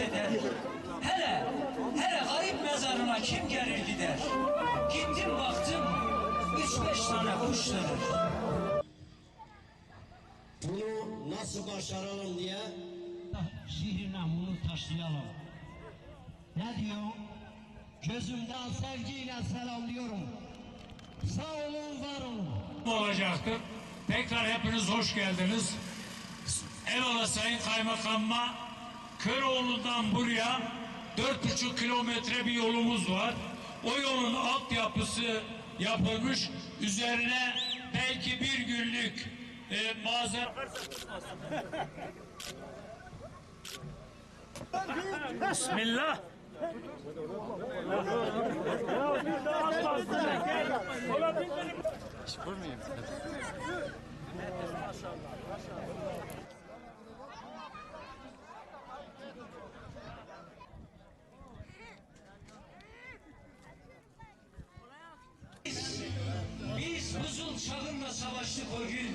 eder. Hele, hele garip mezarına kim gelir gider. Gittim baktım, üç beş tane kuş dönür. Bunu nasıl başaralım diye Şiirine bunu taşıyalım. Ne diyor? Gözümden sevgiyle selamlıyorum. Sağ olun, var olun. olacaktır. Tekrar hepiniz hoş geldiniz. Eyvallah Sayın Kaymakamıma Köroğlu'ndan buraya dört buçuk kilometre bir yolumuz var. O yolun altyapısı yapılmış. Üzerine belki bir günlük e, malzeme... Bismillah. Biz çağında savaştık o gün.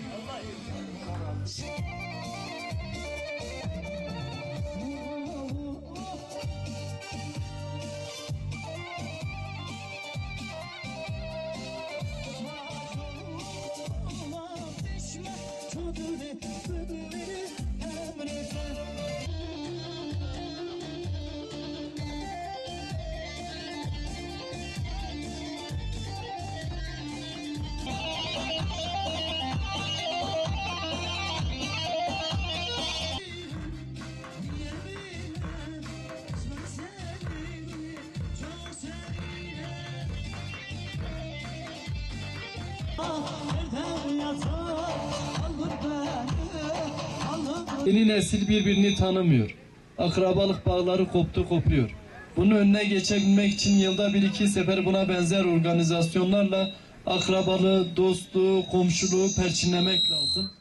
Yeni nesil birbirini tanımıyor. Akrabalık bağları koptu kopuyor. Bunun önüne geçebilmek için yılda bir iki sefer buna benzer organizasyonlarla akrabalığı, dostluğu, komşuluğu perçinlemek lazım.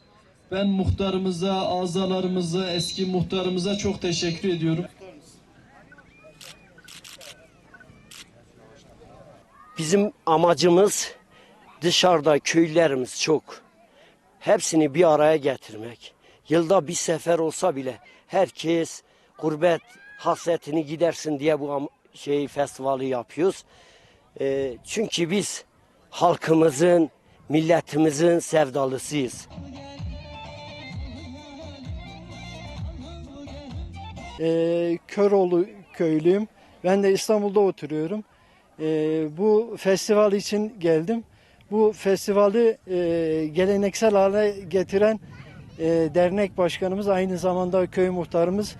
Ben muhtarımıza, azalarımıza, eski muhtarımıza çok teşekkür ediyorum. Bizim amacımız dışarıda köylerimiz çok. Hepsini bir araya getirmek. Yılda bir sefer olsa bile herkes gurbet hasretini gidersin diye bu şey festivali yapıyoruz. Ee, çünkü biz halkımızın, milletimizin sevdalısıyız. Ee, Köroğlu köylüyüm. Ben de İstanbul'da oturuyorum. Ee, bu festival için geldim. Bu festivali e, geleneksel hale getiren e, dernek başkanımız aynı zamanda köy muhtarımız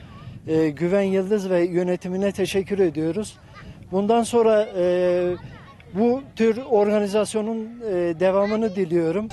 e, Güven Yıldız ve yönetimine teşekkür ediyoruz. Bundan sonra e, bu tür organizasyonun e, devamını diliyorum.